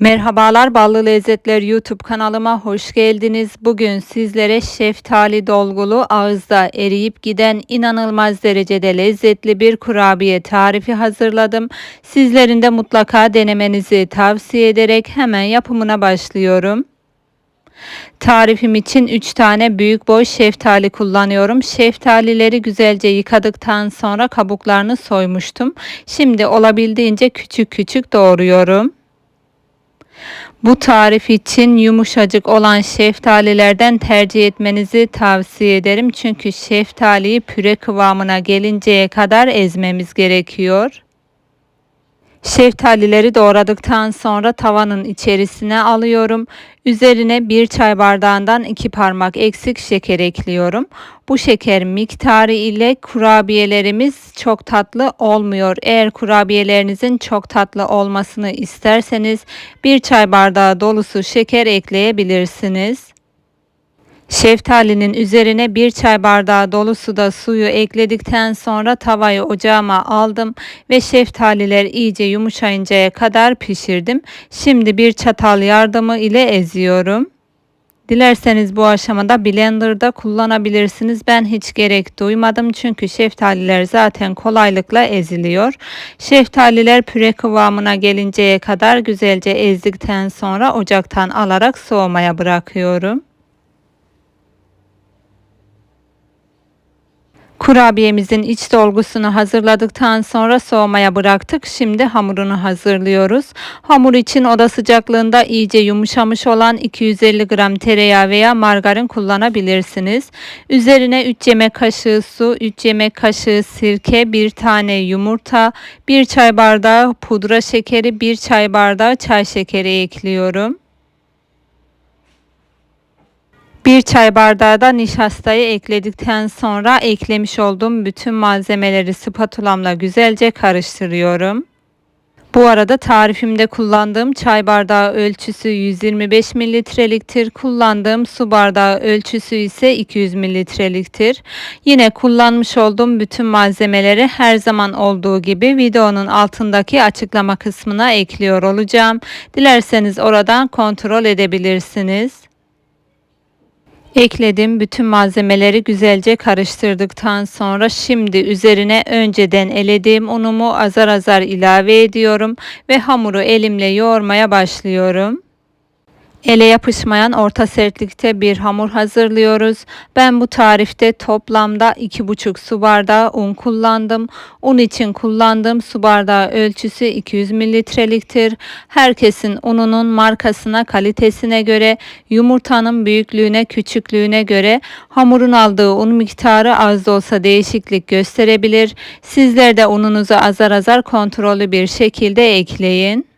Merhabalar Ballı Lezzetler YouTube kanalıma hoş geldiniz. Bugün sizlere şeftali dolgulu ağızda eriyip giden inanılmaz derecede lezzetli bir kurabiye tarifi hazırladım. Sizlerin de mutlaka denemenizi tavsiye ederek hemen yapımına başlıyorum. Tarifim için 3 tane büyük boy şeftali kullanıyorum. Şeftalileri güzelce yıkadıktan sonra kabuklarını soymuştum. Şimdi olabildiğince küçük küçük doğruyorum. Bu tarif için yumuşacık olan şeftalilerden tercih etmenizi tavsiye ederim. Çünkü şeftaliyi püre kıvamına gelinceye kadar ezmemiz gerekiyor. Şeftalileri doğradıktan sonra tavanın içerisine alıyorum. Üzerine bir çay bardağından iki parmak eksik şeker ekliyorum. Bu şeker miktarı ile kurabiyelerimiz çok tatlı olmuyor. Eğer kurabiyelerinizin çok tatlı olmasını isterseniz bir çay bardağı dolusu şeker ekleyebilirsiniz. Şeftalinin üzerine bir çay bardağı dolusu da suyu ekledikten sonra tavayı ocağıma aldım ve şeftaliler iyice yumuşayıncaya kadar pişirdim. Şimdi bir çatal yardımı ile eziyorum. Dilerseniz bu aşamada blenderda kullanabilirsiniz. Ben hiç gerek duymadım çünkü şeftaliler zaten kolaylıkla eziliyor. Şeftaliler püre kıvamına gelinceye kadar güzelce ezdikten sonra ocaktan alarak soğumaya bırakıyorum. Kurabiyemizin iç dolgusunu hazırladıktan sonra soğumaya bıraktık. Şimdi hamurunu hazırlıyoruz. Hamur için oda sıcaklığında iyice yumuşamış olan 250 gram tereyağı veya margarin kullanabilirsiniz. Üzerine 3 yemek kaşığı su, 3 yemek kaşığı sirke, 1 tane yumurta, 1 çay bardağı pudra şekeri, 1 çay bardağı çay şekeri ekliyorum. Bir çay bardağı da nişastayı ekledikten sonra eklemiş olduğum bütün malzemeleri spatulamla güzelce karıştırıyorum. Bu arada tarifimde kullandığım çay bardağı ölçüsü 125 mililitreliktir. Kullandığım su bardağı ölçüsü ise 200 mililitreliktir. Yine kullanmış olduğum bütün malzemeleri her zaman olduğu gibi videonun altındaki açıklama kısmına ekliyor olacağım. Dilerseniz oradan kontrol edebilirsiniz. Ekledim. Bütün malzemeleri güzelce karıştırdıktan sonra şimdi üzerine önceden elediğim unumu azar azar ilave ediyorum ve hamuru elimle yoğurmaya başlıyorum. Ele yapışmayan orta sertlikte bir hamur hazırlıyoruz. Ben bu tarifte toplamda 2,5 su bardağı un kullandım. Un için kullandığım su bardağı ölçüsü 200 mililitreliktir. Herkesin ununun markasına, kalitesine göre, yumurtanın büyüklüğüne, küçüklüğüne göre hamurun aldığı un miktarı az da olsa değişiklik gösterebilir. Sizler de ununuzu azar azar kontrollü bir şekilde ekleyin.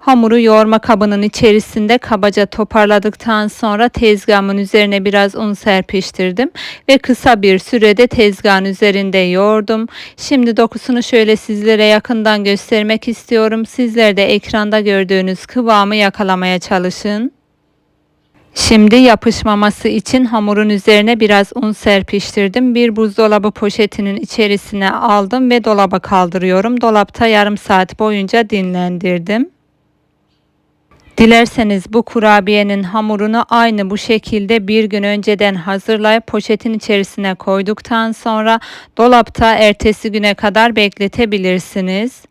Hamuru yoğurma kabının içerisinde kabaca toparladıktan sonra tezgahımın üzerine biraz un serpiştirdim ve kısa bir sürede tezgahın üzerinde yoğurdum. Şimdi dokusunu şöyle sizlere yakından göstermek istiyorum. Sizler de ekranda gördüğünüz kıvamı yakalamaya çalışın. Şimdi yapışmaması için hamurun üzerine biraz un serpiştirdim. Bir buzdolabı poşetinin içerisine aldım ve dolaba kaldırıyorum. Dolapta yarım saat boyunca dinlendirdim. Dilerseniz bu kurabiyenin hamurunu aynı bu şekilde bir gün önceden hazırlayıp poşetin içerisine koyduktan sonra dolapta ertesi güne kadar bekletebilirsiniz.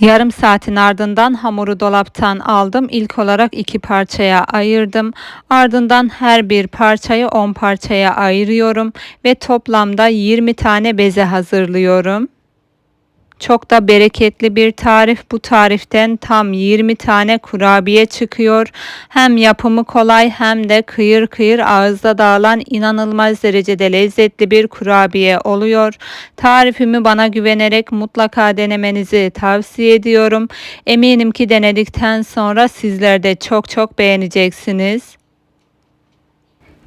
Yarım saatin ardından hamuru dolaptan aldım. İlk olarak iki parçaya ayırdım. Ardından her bir parçayı 10 parçaya ayırıyorum ve toplamda 20 tane beze hazırlıyorum. Çok da bereketli bir tarif. Bu tariften tam 20 tane kurabiye çıkıyor. Hem yapımı kolay hem de kıyır kıyır ağızda dağılan inanılmaz derecede lezzetli bir kurabiye oluyor. Tarifimi bana güvenerek mutlaka denemenizi tavsiye ediyorum. Eminim ki denedikten sonra sizler de çok çok beğeneceksiniz.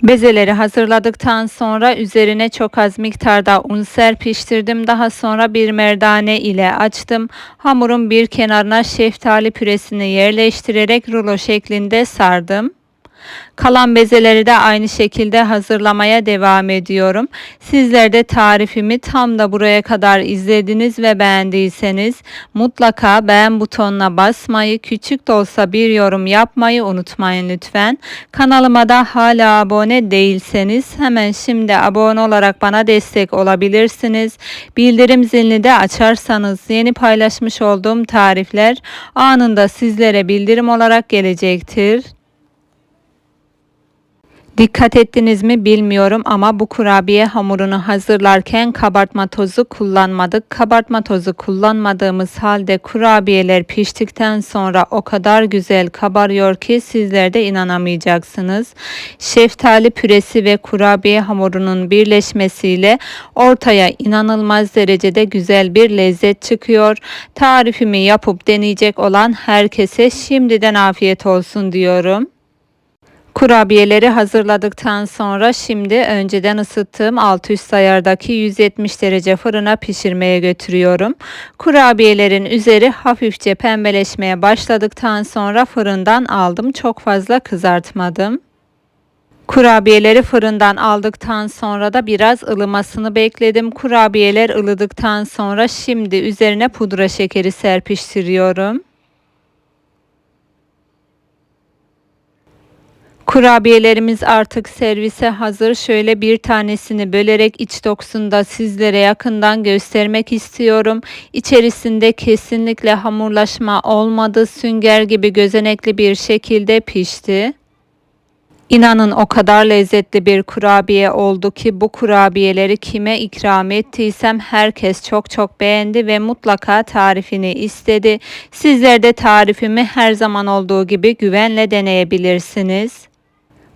Bezeleri hazırladıktan sonra üzerine çok az miktarda un serpiştirdim. Daha sonra bir merdane ile açtım. Hamurun bir kenarına şeftali püresini yerleştirerek rulo şeklinde sardım. Kalan bezeleri de aynı şekilde hazırlamaya devam ediyorum. Sizler de tarifimi tam da buraya kadar izlediniz ve beğendiyseniz mutlaka beğen butonuna basmayı, küçük de olsa bir yorum yapmayı unutmayın lütfen. Kanalıma da hala abone değilseniz hemen şimdi abone olarak bana destek olabilirsiniz. Bildirim zilini de açarsanız yeni paylaşmış olduğum tarifler anında sizlere bildirim olarak gelecektir. Dikkat ettiniz mi bilmiyorum ama bu kurabiye hamurunu hazırlarken kabartma tozu kullanmadık. Kabartma tozu kullanmadığımız halde kurabiyeler piştikten sonra o kadar güzel kabarıyor ki sizler de inanamayacaksınız. Şeftali püresi ve kurabiye hamurunun birleşmesiyle ortaya inanılmaz derecede güzel bir lezzet çıkıyor. Tarifimi yapıp deneyecek olan herkese şimdiden afiyet olsun diyorum. Kurabiyeleri hazırladıktan sonra şimdi önceden ısıttığım alt üst ayardaki 170 derece fırına pişirmeye götürüyorum. Kurabiyelerin üzeri hafifçe pembeleşmeye başladıktan sonra fırından aldım. Çok fazla kızartmadım. Kurabiyeleri fırından aldıktan sonra da biraz ılımasını bekledim. Kurabiyeler ılıdıktan sonra şimdi üzerine pudra şekeri serpiştiriyorum. Kurabiyelerimiz artık servise hazır. Şöyle bir tanesini bölerek iç dokusunu da sizlere yakından göstermek istiyorum. İçerisinde kesinlikle hamurlaşma olmadı. Sünger gibi gözenekli bir şekilde pişti. İnanın o kadar lezzetli bir kurabiye oldu ki bu kurabiyeleri kime ikram ettiysem herkes çok çok beğendi ve mutlaka tarifini istedi. Sizler de tarifimi her zaman olduğu gibi güvenle deneyebilirsiniz.